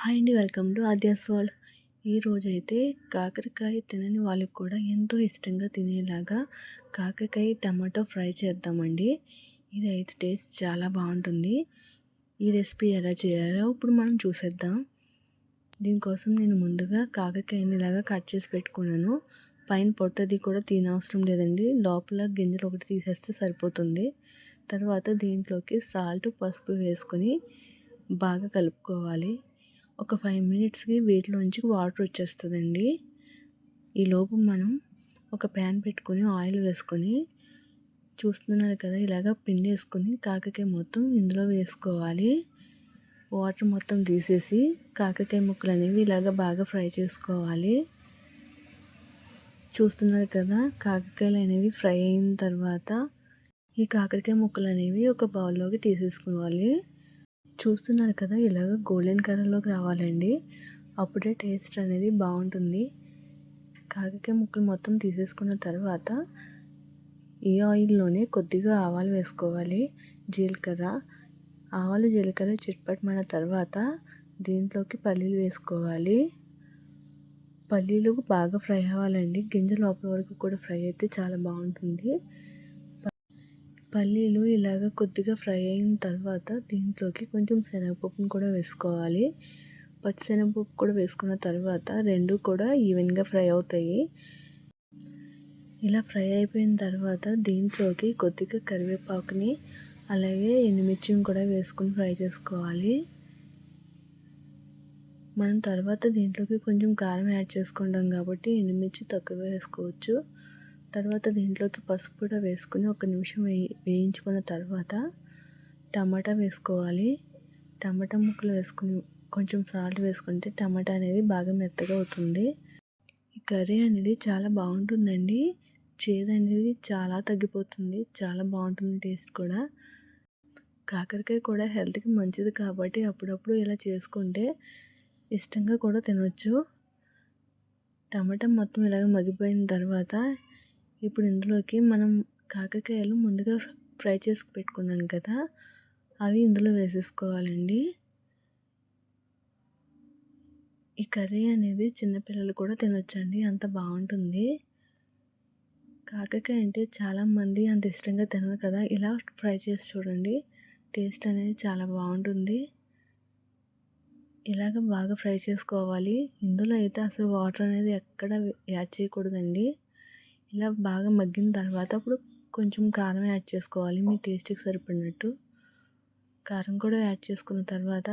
Hi అండి welcome to Aadya's world. రోజైతే కాకరకాయ తినని వాళ్ళకి కూడా ఎంతో ఇష్టంగా తినేలాగా కాకరకాయ టమాటో ఫ్రై చేద్దామండి. ఇది అయితే టేస్ట్ చాలా బాగుంటుంది. ఈ రెసిపీ ఎలా చేయాలో ఇప్పుడు మనం చూసేద్దాం. దీనికోసం నేను ముందుగా కాకరకాయని ఇలాగా కట్ చేసి పెట్టుకున్నాను. పైన పొట్టది కూడా తినవసరం లేదండి. లోపల గింజలు ఒకటి తీసేస్తే సరిపోతుంది. తర్వాత దీంట్లోకి సాల్ట్ పసుపు వేసుకొని బాగా కలుపుకోవాలి. ఒక ఫైవ్ మినిట్స్కి వీటిలోంచి వాటర్ వచ్చేస్తుందండి. ఈలోపు మనం ఒక ప్యాన్ పెట్టుకొని ఆయిల్ వేసుకొని చూస్తున్నారు కదా ఇలాగ పిండి వేసుకొని కాకరకాయ మొత్తం ఇందులో వేసుకోవాలి. వాటర్ మొత్తం తీసేసి కాకరకాయ ముక్కలు అనేవి ఇలాగ బాగా ఫ్రై చేసుకోవాలి. చూస్తున్నారు కదా కాకరకాయలు అనేవి ఫ్రై అయిన తర్వాత ఈ కాకరకాయ ముక్కలు అనేవి ఒక బౌల్లోకి తీసేసుకోవాలి. చూస్తున్నారు కదా ఇలాగ గోల్డెన్ కలర్లోకి రావాలండి. అప్పుడే టేస్ట్ అనేది బాగుంటుంది. కాకరకాయ ముక్కలు మొత్తం తీసేసుకున్న తర్వాత ఈ ఆయిల్లోనే కొద్దిగా ఆవాలు వేసుకోవాలి. జీలకర్ర ఆవాలు జీలకర్ర చిట్పట్టమైన తర్వాత దీంట్లోకి పల్లీలు వేసుకోవాలి. పల్లీలు బాగా ఫ్రై అవ్వాలండి. గింజ లోపల వరకు కూడా ఫ్రై అయితే చాలా బాగుంటుంది. పల్లీలు ఇలాగ కొద్దిగా ఫ్రై అయిన తర్వాత దీంట్లోకి కొంచెం శనగపప్పును కూడా వేసుకోవాలి. పచ్చిశనగపప్పు కూడా వేసుకున్న తర్వాత రెండు కూడా ఈవెన్గా ఫ్రై అవుతాయి. ఇలా ఫ్రై అయిపోయిన తర్వాత దీంట్లోకి కొద్దిగా కరివేపాకుని అలాగే ఎండుమిర్చిని కూడా వేసుకుని ఫ్రై చేసుకోవాలి. మనం తర్వాత దీంట్లోకి కొంచెం కారం యాడ్ చేసుకుంటాం కాబట్టి ఎండుమిర్చి తక్కువ వేసుకోవచ్చు. తర్వాత దీంట్లోకి పసుపు కూడా వేసుకుని ఒక నిమిషం వేయి వేయించుకున్న తర్వాత టమాటా వేసుకోవాలి. టమాటా ముక్కలు వేసుకుని కొంచెం సాల్ట్ వేసుకుంటే టమాటా అనేది బాగా మెత్తగా అవుతుంది. ఈ కర్రీ అనేది చాలా బాగుంటుందండి. చేదు అనేది చాలా తగ్గిపోతుంది. చాలా బాగుంటుంది టేస్ట్ కూడా. కాకరకాయ కూడా హెల్త్కి మంచిది కాబట్టి అప్పుడప్పుడు ఇలా చేసుకుంటే ఇష్టంగా కూడా తినవచ్చు టమాటా మొత్తం ఇలాగ మగ్గిపోయిన తర్వాత ఇప్పుడు ఇందులోకి మనం కాకరకాయలు ముందుగా ఫ్రై చేసి పెట్టుకున్నాం కదా అవి ఇందులో వేసేసుకోవాలండి. ఈ కర్రీ అనేది చిన్నపిల్లలు కూడా తినొచ్చండి అంత బాగుంటుంది. కాకరకాయ అంటే చాలామంది అంత ఇష్టంగా తినరు కదా ఇలా ఫ్రై చేసి చూడండి టేస్ట్ అనేది చాలా బాగుంటుంది. ఇలాగ బాగా ఫ్రై చేసుకోవాలి. ఇందులో అయితే అసలు వాటర్ అనేది ఎక్కడ యాడ్ చేయకూడదండి. ఇలా బాగా మగ్గిన తర్వాత అప్పుడు కొంచెం కారం యాడ్ చేసుకోవాలి. మీ టేస్ట్కి సరిపడినట్టు. కారం కూడా యాడ్ చేసుకున్న తర్వాత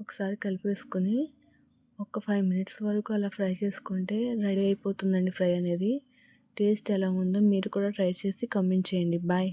ఒకసారి కలిపేసుకొని ఒక ఫైవ్ మినిట్స్ వరకు అలా ఫ్రై చేసుకుంటే రెడీ అయిపోతుందండి ఫ్రై అనేది. టేస్ట్ ఎలా ఉందో మీరు కూడా ట్రై చేసి కమెంట్ చేయండి. బాయ్.